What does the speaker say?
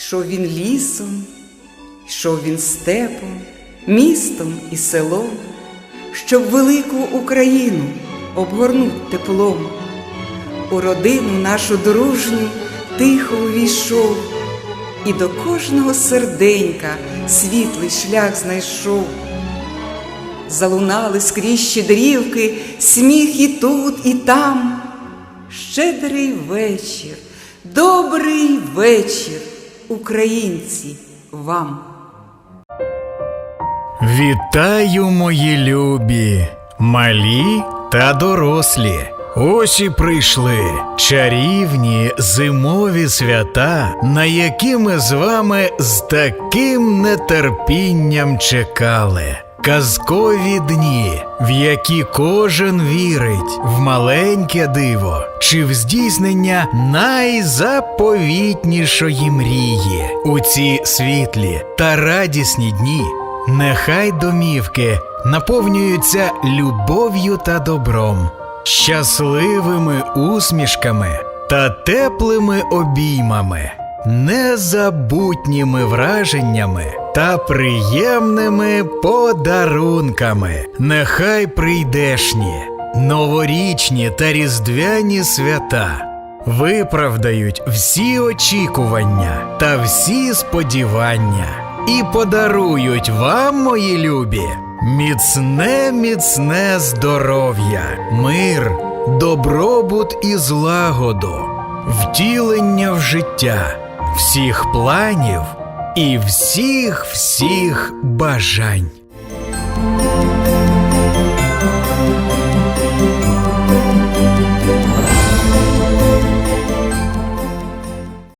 Йшов він лісом, йшов він степом, містом і селом, щоб велику Україну обгорнуть теплом. У родину нашу дружню тихо увійшов, і до кожного серденька світлий шлях знайшов. Залунали скрізь щедрівки, сміх і тут, і там. Щедрий вечір, добрий вечір, українці, вам. Вітаю, мої любі, малі та дорослі. Ось і прийшли чарівні зимові свята, на які ми з вами з таким нетерпінням чекали. Казкові дні, в які кожен вірить в маленьке диво чи в здійснення найзаповітнішої мрії у ці світлі та радісні дні. Нехай домівки наповнюються любов'ю та добром, щасливими усмішками та теплими обіймами, незабутніми враженнями та приємними подарунками. Нехай прийдешні, новорічні та різдвяні свята виправдають всі очікування та всі сподівання і подарують вам, мої любі, міцне, міцне здоров'я, мир, добробут і злагоду, втілення в життя, всіх планів і всіх всіх бажань.